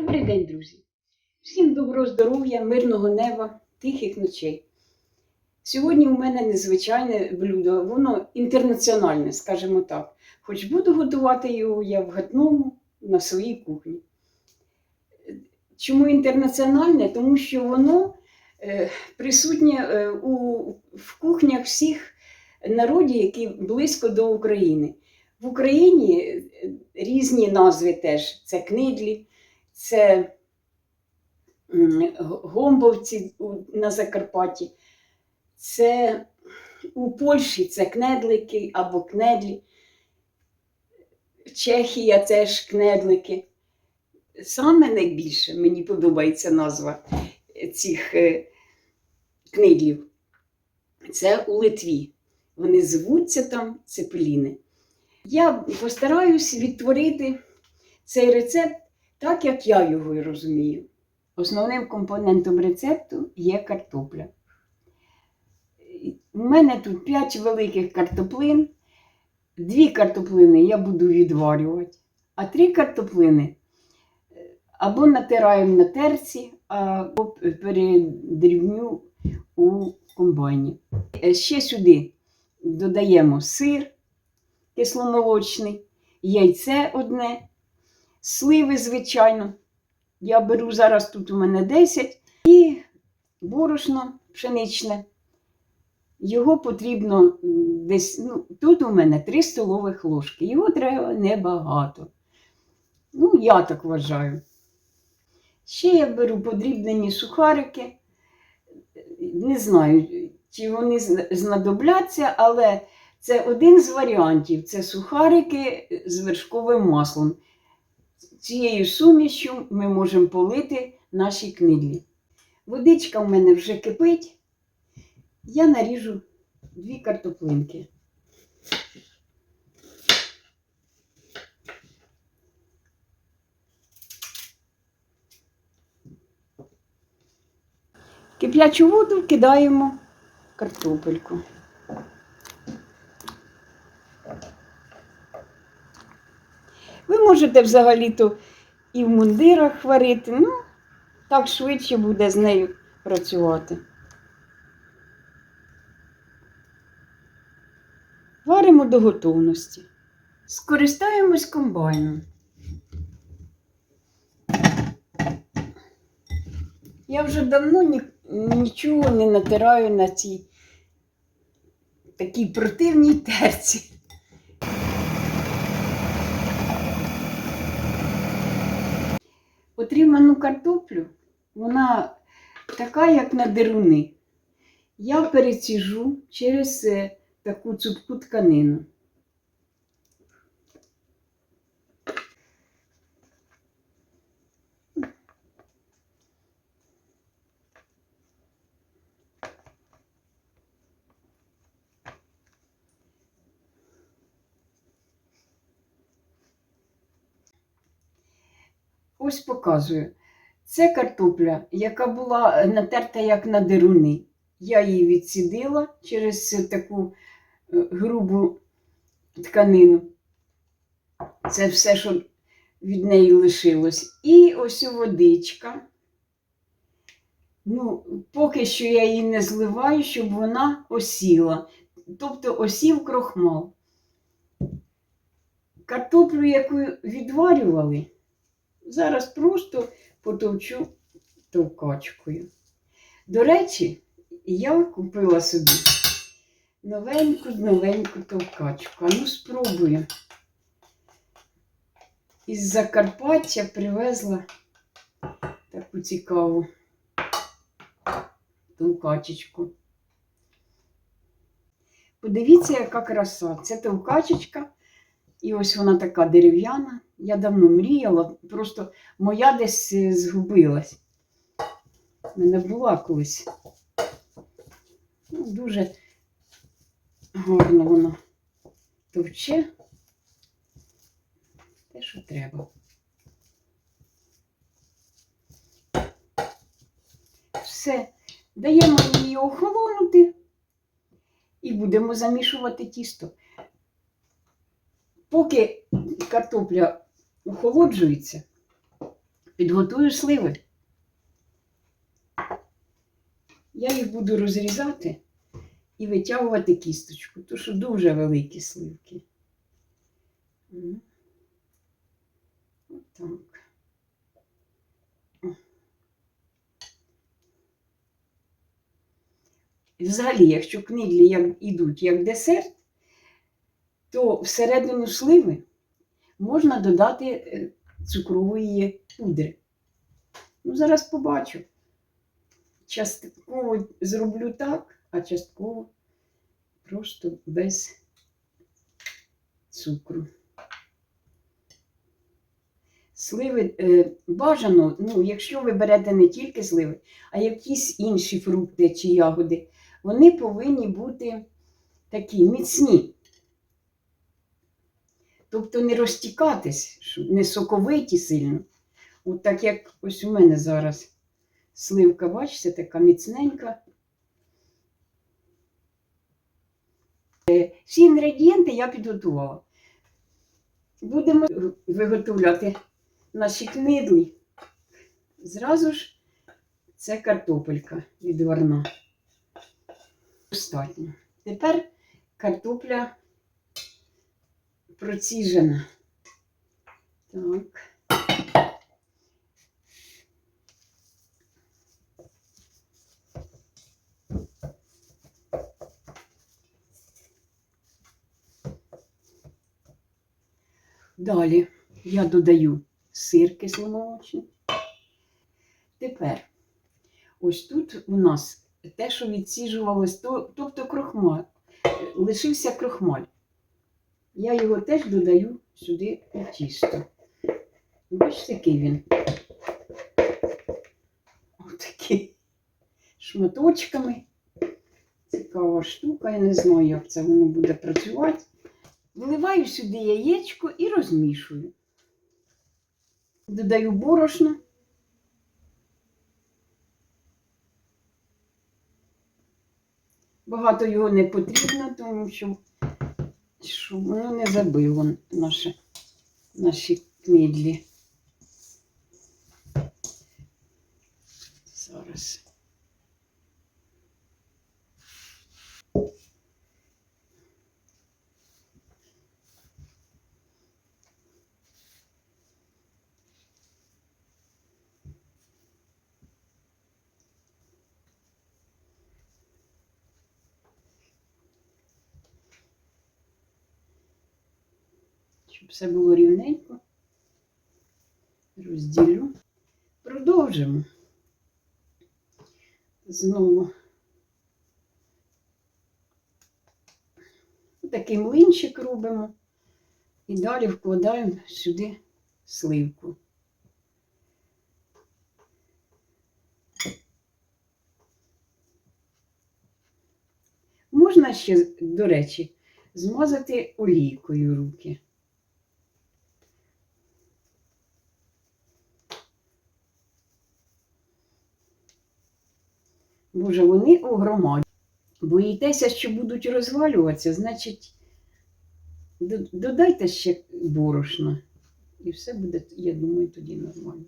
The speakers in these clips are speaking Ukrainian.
Добрий день, друзі! Всім доброго здоров'я, мирного неба, тихих ночей. Сьогодні у мене незвичайне блюдо, воно інтернаціональне, скажімо так. Хоч буду готувати його я в гатному на своїй кухні. Чому інтернаціональне? Тому що воно е, присутнє е, у, в кухнях всіх народів, які близько до України. В Україні е, різні назви теж. Це книдлі, це гомбовці на Закарпатті, це у Польщі це кнедлики або кнедлі. Чехія теж кнедлики. Саме найбільше мені подобається назва цих е, книдлів. Це у Литві. Вони звуться там цепеліни. Я постараюсь відтворити цей рецепт так, як я його розумію. Основним компонентом рецепту є картопля. У мене тут 5 великих картоплин. Дві картоплини я буду відварювати, а три картоплини е, або натираємо на терці, або передрібню у комбайні. Е, Ще сюди додаємо сир кисломолочний, яйце одне, сливи, звичайно. Я беру зараз тут у мене 10 і борошно пшеничне. Його потрібно десь, ну, тут у мене 3 столових ложки. Його треба небагато. Ну, я так вважаю. Ще я беру подрібнені сухарики. Не знаю, чи вони знадобляться, але це один з варіантів. Це сухарики з вершковим маслом. Цією сумішю ми можемо полити наші книдлі. Водичка в мене вже кипить. Я наріжу дві картоплинки. Киплячу воду кидаємо картопельку. Ви можете взагалі-то і в мундирах варити, ну, так швидше буде з нею працювати. Варимо до готовності. Скористаємось комбайном. Я вже давно ні, нічого не натираю на цій такій противній терці. Отриману картоплю, вона така, як на деруни. Я переціжу через е, таку цупку тканину. Ось показую. Це картопля, яка була натерта як на деруни. Я її відсідила через таку е, грубу тканину. Це все, що від неї лишилось. І ось водичка. Ну, поки що я її не зливаю, щоб вона осіла. Тобто осів крохмал. Картоплю, яку відварювали, зараз просто потовчу товкачкою. До речі, я купила собі новеньку, новеньку товкачку. Ну спробую. Із Закарпаття привезла таку цікаву товкачечку. Подивіться, яка краса. Це товкачечка. І ось вона така дерев'яна. Я давно мріяла, просто моя десь е, згубилась. У мене була колись. Ну, дуже гарно воно товче. Те, що треба. Все. Даємо її охолонути і будемо замішувати тісто. Поки картопля охолоджується, Підготую сливи. Я їх буду розрізати і витягувати кісточку, тому що дуже великі сливки. Отак. Взагалі, якщо книглі як, ідуть як десерт, то всередину сливи можна додати е, цукрової пудри. Ну, зараз побачу. Частково зроблю так, а частково просто без цукру. Сливи е, бажано, ну, якщо ви берете не тільки сливи, а якісь інші фрукти чи ягоди, вони повинні бути такі міцні. Тобто не розтікатись, не соковиті сильно. От так як ось у мене зараз сливка, бачите, така міцненька. Е, Всі інгредієнти я підготувала. Будемо виготовляти наші книдлі. Зразу ж це картопелька відварна. Достатньо. Тепер картопля проціжена. Так. Далі я додаю сир кисломолочний. Тепер ось тут у нас те, що відсіжувалось, то, тобто крохмаль, лишився крохмаль. Я його теж додаю сюди у тісто. Бачите, який він? Отакий шматочками. Цікава штука, я не знаю, як це воно буде працювати. Виливаю сюди яєчко і розмішую. Додаю борошно. Багато його не потрібно, тому що щоб воно не забило наші, наші книдлі. Зараз. Щоб все було рівненько. Розділю. Продовжимо. Знову такий млинчик робимо і далі вкладаємо сюди сливку. Можна ще, до речі, змазати олійкою руки. Боже, вони у громаді. Боїтеся, що будуть розвалюватися, значить, додайте ще борошна. І все буде, я думаю, тоді нормально.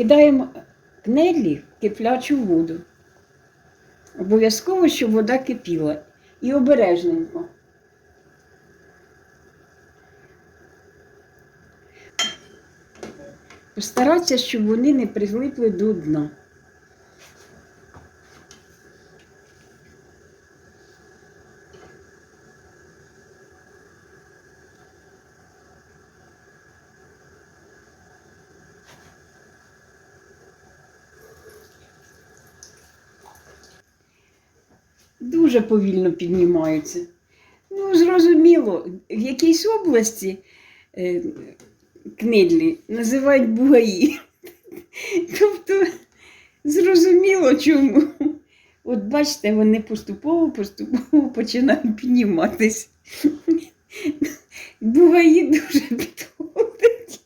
Кидаємо кнедлі в киплячу воду. Обов'язково, щоб вода кипіла. І обережненько. Постаратися, щоб вони не прилипли до дна. Дуже повільно піднімаються. Ну, зрозуміло, в якійсь області е, книдлі називають бугаї. Тобто, зрозуміло чому. От бачите, вони поступово-поступово починають підніматись. Бугаї дуже підходять.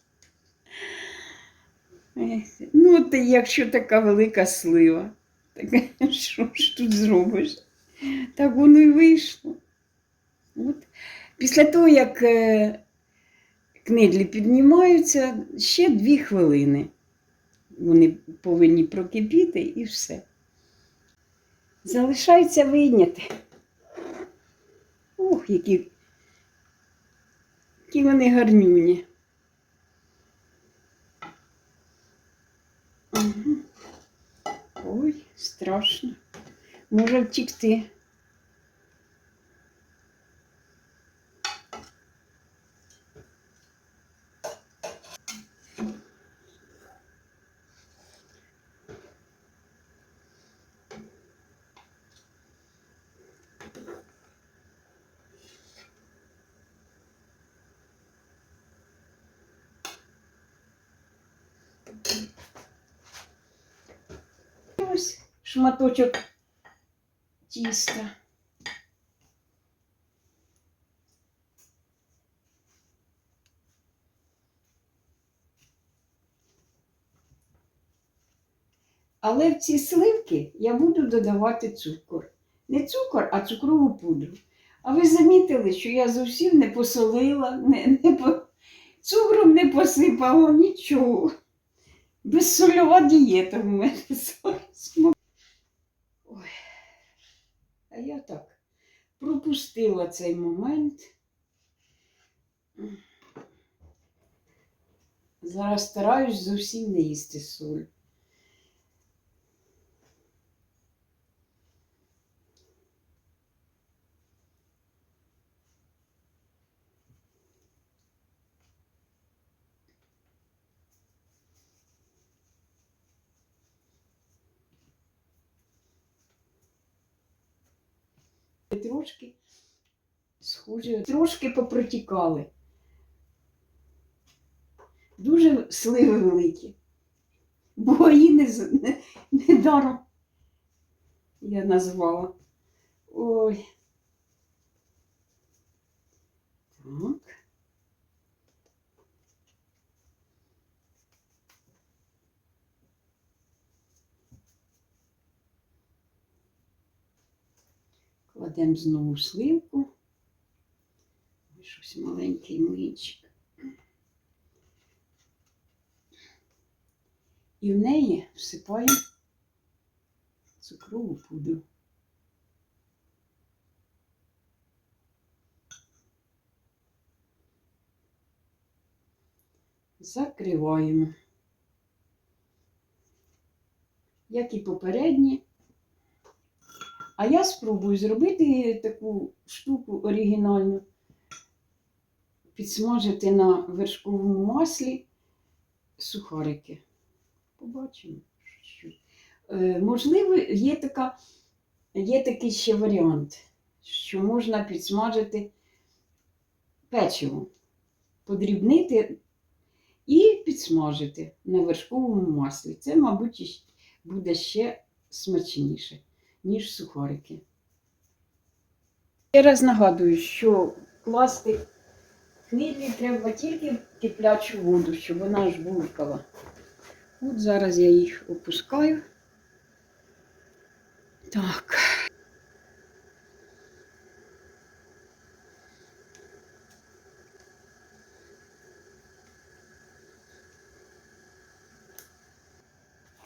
Ех, Ну, от якщо така велика слива, так що ж тут зробиш? Так воно і вийшло. От. Після того, як е, книдлі піднімаються, ще дві хвилини. Вони повинні прокипіти і все. Залишається вийняти. Ох, які, які вони гарнюні. Ой, страшно. Може втікти. Ось шматочок тіста. Але в ці сливки я буду додавати цукор. Не цукор, а цукрову пудру. А ви замітили, що я зовсім не посолила, не, не по... цукром не посипала нічого. Безсольова дієта в мене зараз. А я так пропустила цей момент. Зараз стараюсь зовсім не їсти соль. Трошки схоже, трошки попротікали. Дуже сливи великі. Бугаї не, не, не даром я назвала. Ой. Так. Кладемо знову сливку. Щось маленький млинчик. І в неї всипаємо цукрову пудру. Закриваємо. Як і попередні. А я спробую зробити таку штуку оригінальну, підсмажити на вершковому маслі сухарики. Побачимо. Е, можливо, є, така, є такий ще варіант, що можна підсмажити печиво, подрібнити і підсмажити на вершковому маслі. Це, мабуть, буде ще смачніше ніж сухарики. Ще раз нагадую, що класти книглі треба тільки в киплячу воду, щоб вона аж булькала. От зараз я їх опускаю. Так.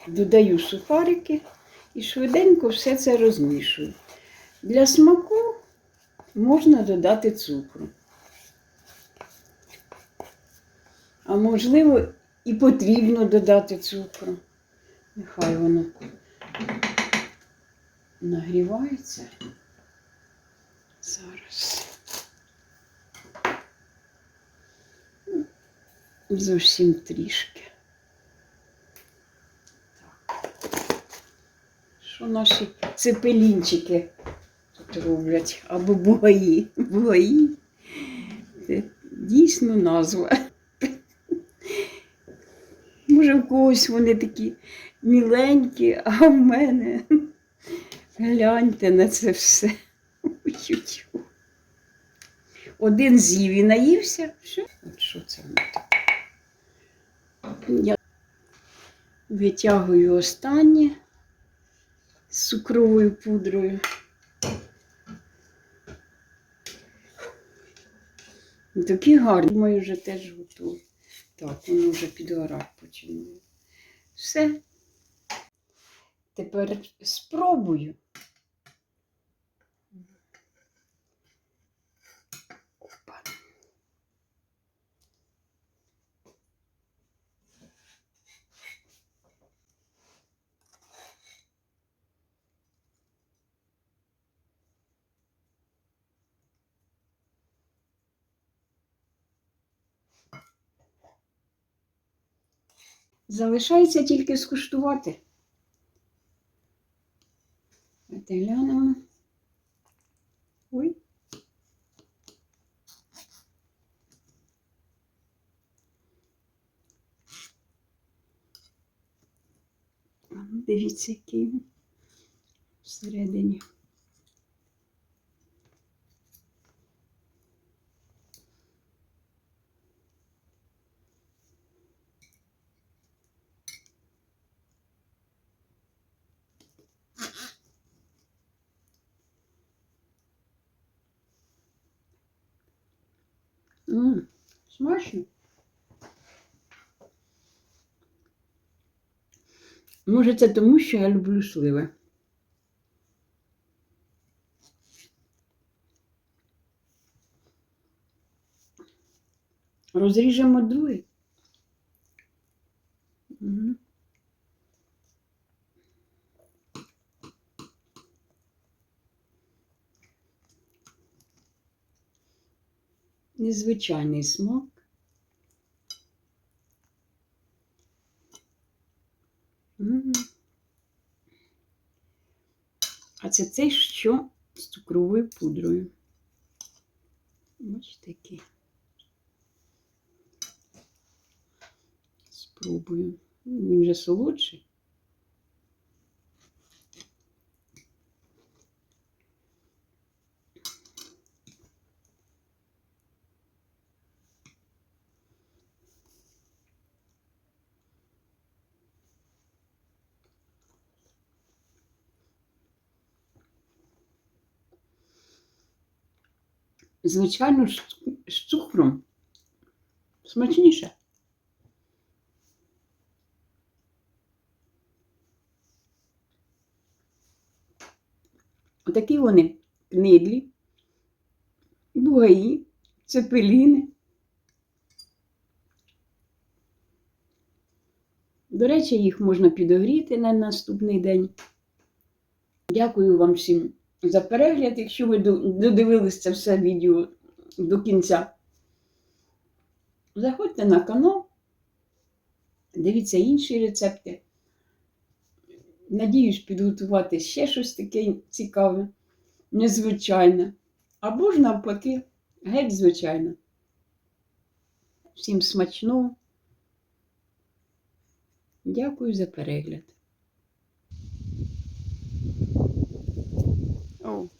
Додаю сухарики і швиденько все це розмішую. Для смаку можна додати цукру. А можливо, і потрібно додати цукру. Нехай воно нагрівається. Зараз. Зовсім трішки. Що наші цепелінчики тут роблять? Або бугаї. Бугаї. Це дійсно назва. Може, в когось вони такі міленькі, а в мене. Гляньте на це все. Один з'їв і наївся. Все. От що це? Я витягую останнє з цукровою пудрою. Такі гарні. Думаю, вже теж готові. Так, воно вже підгорати починає. Все. Тепер спробую. Залишається тільки скуштувати. Глянемо. Ой. Дивіться, який всередині. М, смачно. Може, це тому, що я люблю сливи. Розріжемо другий. Незвичайний смак. А це цей, що з цукровою пудрою. Ось такий. Спробую. Він же солодший. Звичайно, з цукром смачніше. Отакі вони книдлі, бугаї, цепеліни. До речі, їх можна підогріти на наступний день. Дякую вам всім за перегляд, якщо ви до- додивились це все відео до кінця. Заходьте на канал, дивіться інші рецепти. Надіюсь, підготувати ще щось таке цікаве, незвичайне. Або ж навпаки, геть звичайне. Всім смачного. Дякую за перегляд. Oh.